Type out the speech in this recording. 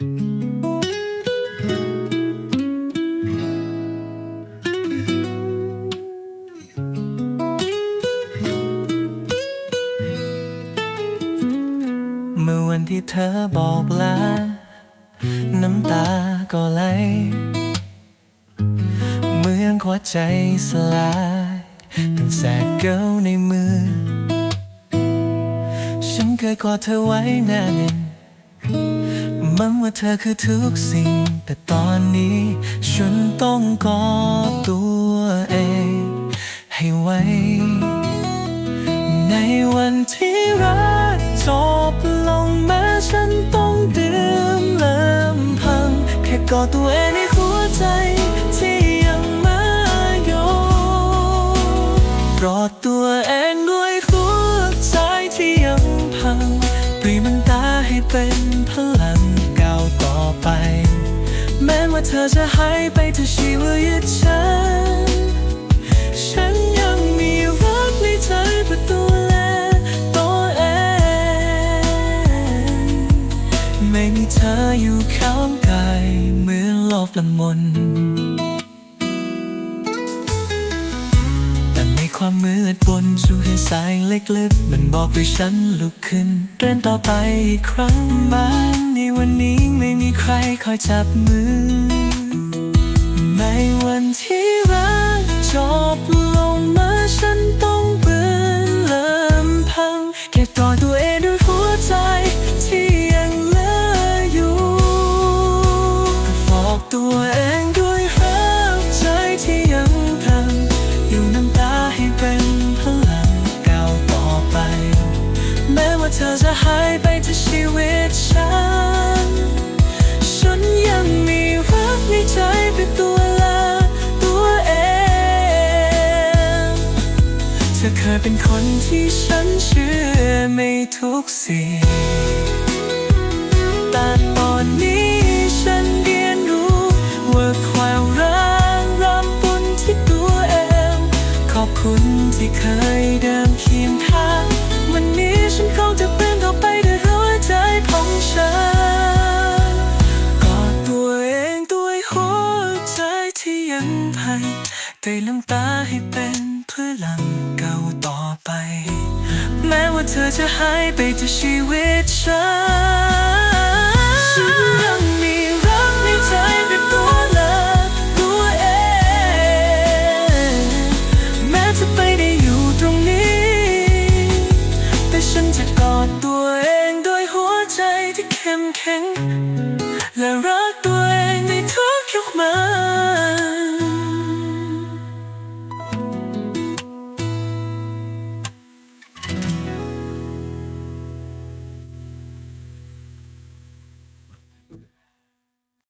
เมื่อวันที่เธอบอกลา น้ำตาก็ไหลเหมือนหัวใจสลายเป็นแสกเกลในมือ ฉันเคยกอดเธอไว้แน่นิ่ง มันว่าเธอคือทุกสิ่ง แต่ตอนนี้ ฉันต้องกอดตัวเอง ให้ไว้ ในวันที่รักจบลงแม้ฉันต้องดื่มเลิมพัง แค่กอดตัวเอง ว่าเธอจะหายไปจากชีวิตฉัน ฉันยังมีรักในใจเพื่อดูแลตัวเองไม่มีเธออยู่ข้างกายเหมือนโลกละมนแต่ในความมืดบนสู่ให้แสงเล็กๆมันบอกให้ฉันลุกขึ้นเดินต่อไปอีกครั้งบ้านในวันนี้ไม่มีใครคอยจับมือ วันที่รักจบลงมาฉันต้องเบื่อเลิมพังเก็บกอตัวเองด้วยหัวใจที่ยังเหลืออยู่ก็บอกตัวเองด้วยรักใจที่ยังพังอยู่น้ำตาให้เป็นพลังก้าวต่อไป แม้ว่าเธอจะหายไปจากชีวิตฉันฉัน อเคยเป็นคนที่ฉันเชื่อในทุกสิ่งแต่ตอนนี้ฉันเรียนรู้ว่าความรักรำปนที่ตัวเอง ขอบคุณที่เคยเดินเคียงข้างวันนี้ฉันคงจะเป็นต่อไปด้วยหัวใจของฉันกอดตัวเองด้วยหัวใจที่ยังพังแต่น้ำตาให้เป็น พลังเก่าต่อไป แม้ว่าเธอจะหายไปจากชีวิตฉันฉันยังมีรักในใจเป็นตัวหลักตัวเองแม้จะไปได้อยู่ตรงนี้ แต่ฉันจะกอดตัวเองด้วยหัวใจที่เข้มแข็งและรัก